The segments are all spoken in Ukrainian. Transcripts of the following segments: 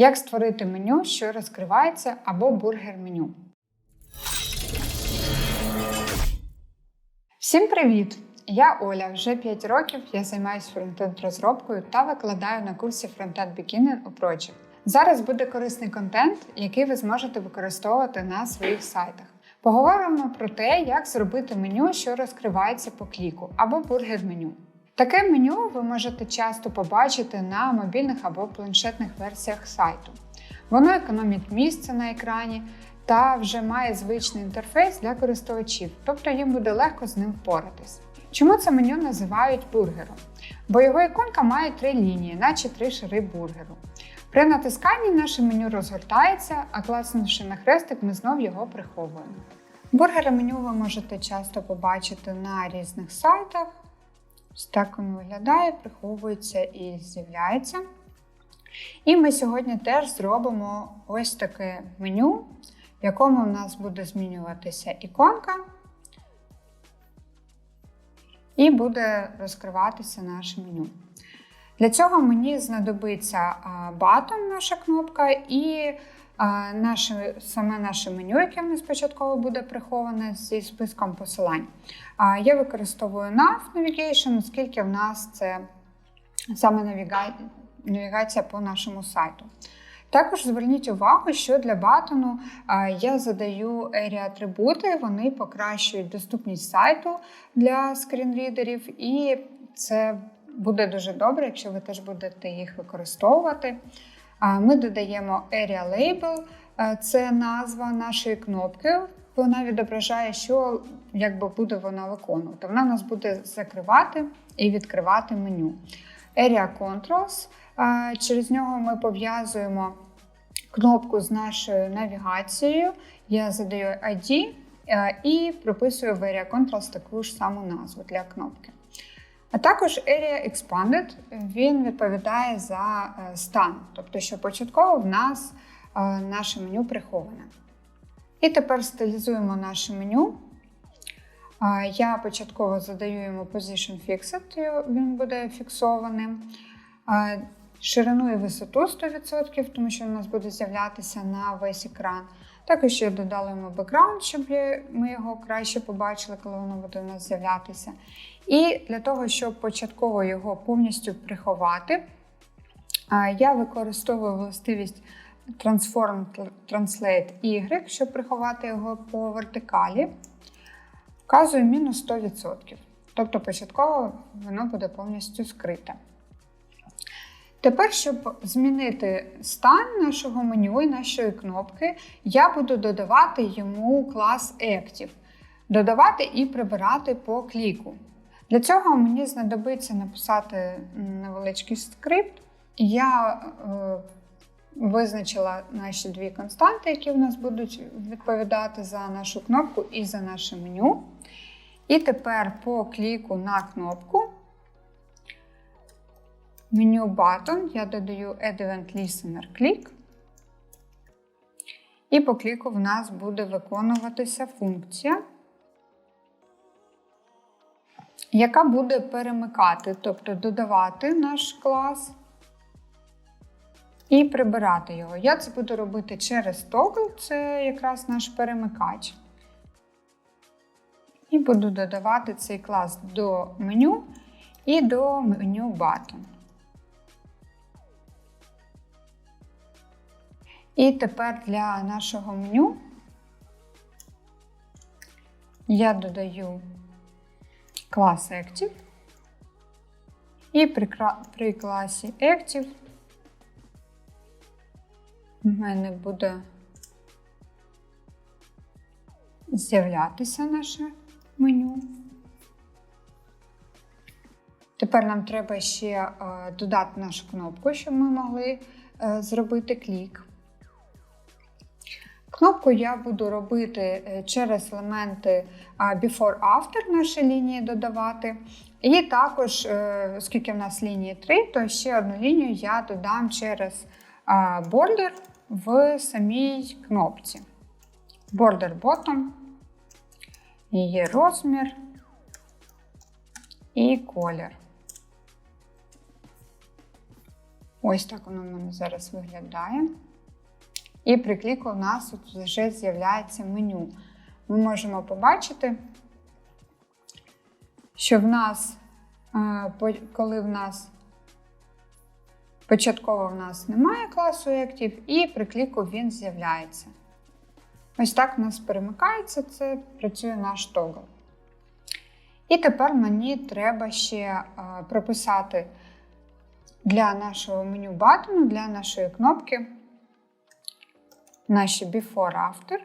Як створити меню, що розкривається, або бургер-меню. Всім привіт! Я Оля. Вже 5 років я займаюся фронтенд розробкою та викладаю на курсі Frontend Beginner у Project. Зараз буде корисний контент, який ви зможете використовувати на своїх сайтах. Поговоримо про те, як зробити меню, що розкривається по кліку, або бургер-меню. Таке меню ви можете часто побачити на мобільних або планшетних версіях сайту. Воно економить місце на екрані та вже має звичний інтерфейс для користувачів, тобто їм буде легко з ним впоратись. Чому це меню називають бургером? Бо його іконка має три лінії, наче три шари бургеру. При натисканні наше меню розгортається, а класнувши на хрестик, ми знов його приховуємо. Бургери меню ви можете часто побачити на різних сайтах. Ось так він виглядає, приховується і з'являється. І ми сьогодні теж зробимо ось таке меню, в якому у нас буде змінюватися іконка. І буде розкриватися наше меню. Для цього мені знадобиться батон, наша кнопка, і наше, саме наше меню, яке в нас спочатку буде приховане зі списком посилань. Я використовую NAV Navigation, оскільки в нас це саме навігація по нашому сайту. Також зверніть увагу, що для батону я задаю area атрибути, вони покращують доступність сайту для скрінрідерів, і це буде дуже добре, якщо ви теж будете їх використовувати. Ми додаємо Area Label, це назва нашої кнопки. Вона відображає, що якби буде вона виконувати. Вона нас буде закривати і відкривати меню. Area Controls. Через нього ми пов'язуємо кнопку з нашою навігацією. Я задаю ID і прописую в Area Controls таку ж саму назву для кнопки. А також Area Expanded він відповідає за е, стан, тобто, що початково в нас е, наше меню приховане. І тепер стилізуємо наше меню. Я початково задаю йому Position Fixed, він буде фіксованим. Ширину і висоту 100%, тому що у нас буде з'являтися на весь екран. Також я додала йому бекграунд, щоб ми його краще побачили, коли воно буде у нас з'являтися. І для того, щоб початково його повністю приховати, я використовую властивість Transform Translate Y, щоб приховати його по вертикалі. Вказую мінус 100%. Тобто початково воно буде повністю скрите. Тепер, щоб змінити стан нашого меню і нашої кнопки, я буду додавати йому клас Active. Додавати і прибирати по кліку. Для цього мені знадобиться написати невеличкий скрипт. Я е, визначила наші дві константи, які в нас будуть відповідати за нашу кнопку і за наше меню. І тепер по кліку на кнопку меню Button я додаю Add Event Listener Click. І по кліку в нас буде виконуватися функція, яка буде перемикати, тобто додавати наш клас і прибирати його. Я це буду робити через Toggle, це якраз наш перемикач. І буду додавати цей клас до меню і до меню Button. І тепер для нашого меню я додаю клас Active. І при, класі Active в мене буде з'являтися наше меню. Тепер нам треба ще е, додати нашу кнопку, щоб ми могли е, зробити клік. Кнопку я буду робити е, через елементи Before-After наші лінії додавати. І також, е, оскільки в нас лінії 3, то ще одну лінію я додам через бордер в самій кнопці. Border Bottom, її розмір і колір. Ось так воно в мене зараз виглядає. І при кліку у нас тут вже з'являється меню. Ми можемо побачити, що в нас, е, коли в нас початково в нас немає класу актів, і при кліку він з'являється. Ось так у нас перемикається, це працює наш тогл. І тепер мені треба ще е, прописати для нашого меню батону, для нашої кнопки наші before-after.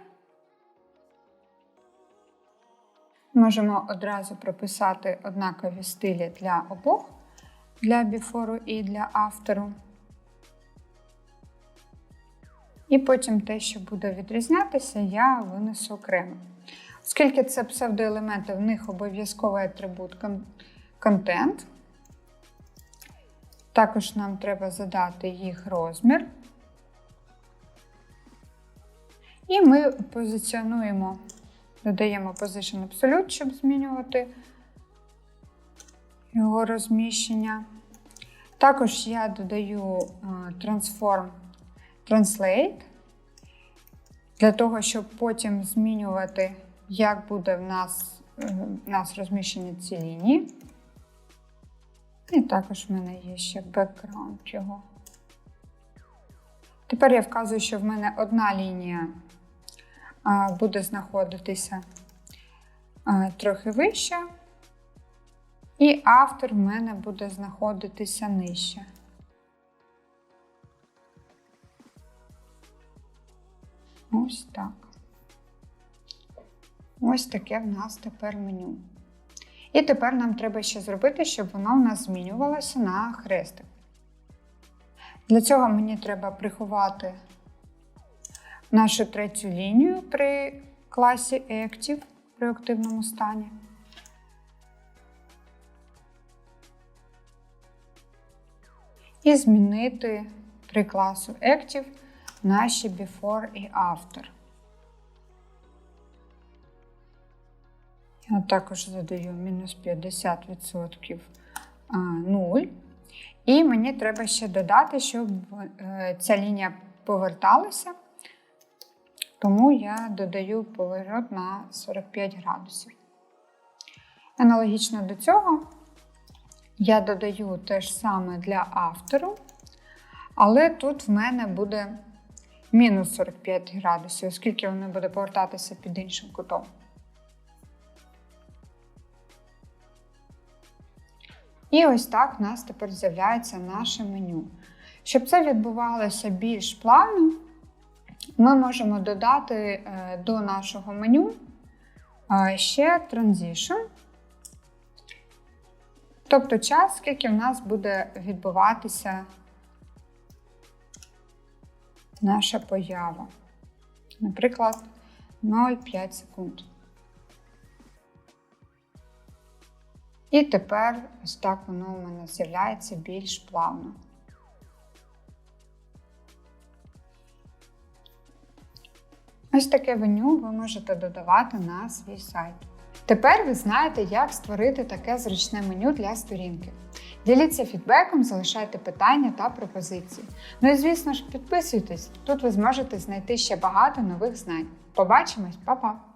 Можемо одразу прописати однакові стилі для обох, для before і для after. І потім те, що буде відрізнятися, я винесу окремо. Оскільки це псевдоелементи, в них обов'язковий атрибут контент. Також нам треба задати їх розмір. І ми позиціонуємо, додаємо Position Absolute, щоб змінювати його розміщення. Також я додаю е, Transform Translate для того, щоб потім змінювати, як буде в нас, е, в нас розміщені ці лінії. І також в мене є ще бекграунд його. Тепер я вказую, що в мене одна лінія буде знаходитися трохи вище, і автор в мене буде знаходитися нижче. Ось так. Ось таке в нас тепер меню. І тепер нам треба ще зробити, щоб воно в нас змінювалося на хрестик. Для цього мені треба приховати нашу третю лінію при класі Active при активному стані. І змінити при класу Active наші Before і After. Я також задаю мінус 50% 0. І мені треба ще додати, щоб е, ця лінія поверталася. Тому я додаю поворот на 45 градусів. Аналогічно до цього я додаю те ж саме для автору, але тут в мене буде мінус 45 градусів, оскільки воно буде повертатися під іншим кутом. І ось так в нас тепер з'являється наше меню. Щоб це відбувалося більш плавно, ми можемо додати е, до нашого меню е, ще Transition, тобто час, скільки в нас буде відбуватися наша поява. Наприклад, 0,5 секунд. І тепер ось так воно у мене з'являється більш плавно. Ось таке меню ви можете додавати на свій сайт. Тепер ви знаєте, як створити таке зручне меню для сторінки. Діліться фідбеком, залишайте питання та пропозиції. Ну і звісно ж, підписуйтесь, тут ви зможете знайти ще багато нових знань. Побачимось, па-па!